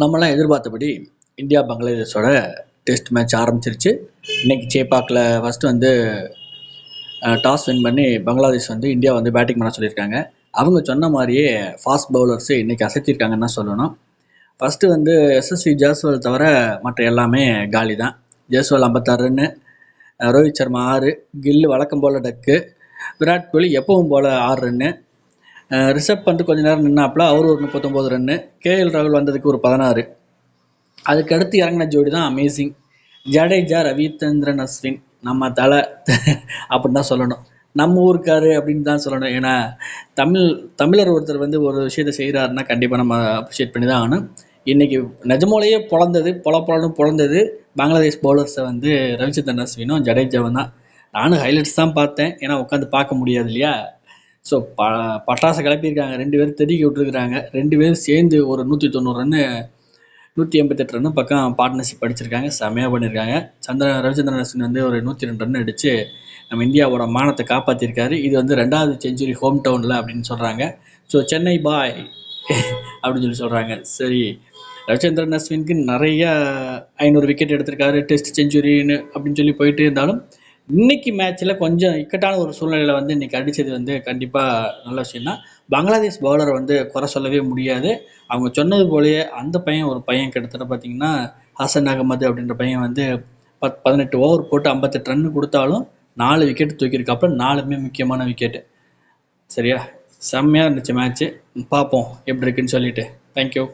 நம்மளாம் எதிர்பார்த்தபடி India பங்களாதேஷோட test match ஆரம்பிச்சிருச்சு. இன்னைக்கு சேப்பாக்கில் ஃபஸ்ட்டு வந்து டாஸ் வின் பண்ணி பங்களாதேஷ் வந்து இந்தியா வந்து பேட்டிங் பண்ண சொல்லியிருக்காங்க. அவங்க சொன்ன மாதிரியே ஃபாஸ்ட் பவுலர்ஸு இன்றைக்கி அசைத்திருக்காங்கன்னு தான் சொல்லணும். ஃபஸ்ட்டு வந்து எஸ்எஸ்வி ஜாஸ்வால் தவிர மற்ற எல்லாமே காலி தான் ஜெய்ஸ்வால் ஐம்பத்தாறு ரன்னு ரோஹித் சர்மா ஆறு கில்லு வழக்கம் போல் டக்கு விராட் கோலி எப்பவும் போல் ஆறு ரன்னு ரிஷப் வந்து கொஞ்ச நேரம் நின்னாப்புல அவர் ஒரு முப்பத்தொம்போது ரன்னு கேஎல் ராகுல் வந்ததுக்கு ஒரு பதினாறு. அதுக்கடுத்து இறங்கின ஜோடி தான் அமேசிங் ஜடேஜா ரவிச்சந்திரன் அஸ்வின். நம்ம தலை அப்படின்னு தான் சொல்லணும். நம்ம ஊருக்காரு அப்படின்னு தான் சொல்லணும். ஏன்னா தமிழ் தமிழர் ஒருத்தர் வந்து ஒரு விஷயத்தை செய்கிறாருன்னா கண்டிப்பாக நம்ம அப்ரிஷியேட் பண்ணி தான் ஆகணும். இன்றைக்கி நிஜமோலையே பொழந்தது பொல பொலன்னு பிறந்தது பங்களாதேஷ் பவுலர்ஸை வந்து ரவிச்சந்திரன் அஸ்வினும் ஜடேஜாவும் தான். நானும் ஹைலைட்ஸ் தான் பார்த்தேன். ஏன்னா உட்காந்து பார்க்க முடியாது இல்லையா? ஸோ ப பட்டாசை கிளப்பியிருக்காங்க. ரெண்டு பேரும் தெருக்கி விட்டுருக்குறாங்க. ரெண்டு பேரும் சேர்ந்து ஒரு நூற்றி தொண்ணூறு ரன்னு நூற்றி எண்பத்தெட்டு ரன்னு பக்கம் பார்ட்னர்ஷிப் அடிச்சிருக்காங்க செமையாக பண்ணியிருக்காங்க சந்திரன் ரவிச்சந்திரன் அஸ்வின் வந்து ஒரு நூற்றி ரெண்டு ரன் அடித்து நம்ம இந்தியாவோட மானத்தை காப்பாற்றிருக்காரு இது வந்து ரெண்டாவது செஞ்சுரி ஹோம் டவுனில் அப்படின்னு சொல்கிறாங்க ஸோ சென்னை பாய் அப்படின்னு சொல்லி சொல்கிறாங்க சரி ரவிச்சந்திரன் அஸ்வினுக்கு நிறைய ஐநூறு விக்கெட் எடுத்திருக்காரு. டெஸ்ட் செஞ்சுரின்னு அப்படின்னு சொல்லி போயிட்டு இருந்தாலும் இன்னைக்கு மேட்ச்சில் கொஞ்சம் இக்கட்டான ஒரு சூழ்நிலையில் வந்து இன்னைக்கு அடித்தது வந்து கண்டிப்பாக நல்ல விஷயம் தான். பங்களாதேஷ் பவுலரை வந்து குறை சொல்லவே முடியாது. அவங்க சொன்னது போலயே அந்த பையன் ஒரு பையன் கிட்டத்தட்ட பார்த்தீங்கன்னா ஹசன் அகமது அப்படின்ற பையன் வந்து பத் பதினெட்டு ஓவர் போட்டு ஐம்பத்தெட்டு ரன் கொடுத்தாலும் நாலு விக்கெட் தூக்கியிருக்காப்புல நாலுமே முக்கியமான விக்கெட்டு சரியா? செம்மையாக இருந்துச்சு மேட்ச்சு பார்ப்போம் எப்படி இருக்குன்னு சொல்லிட்டு. தேங்க்யூ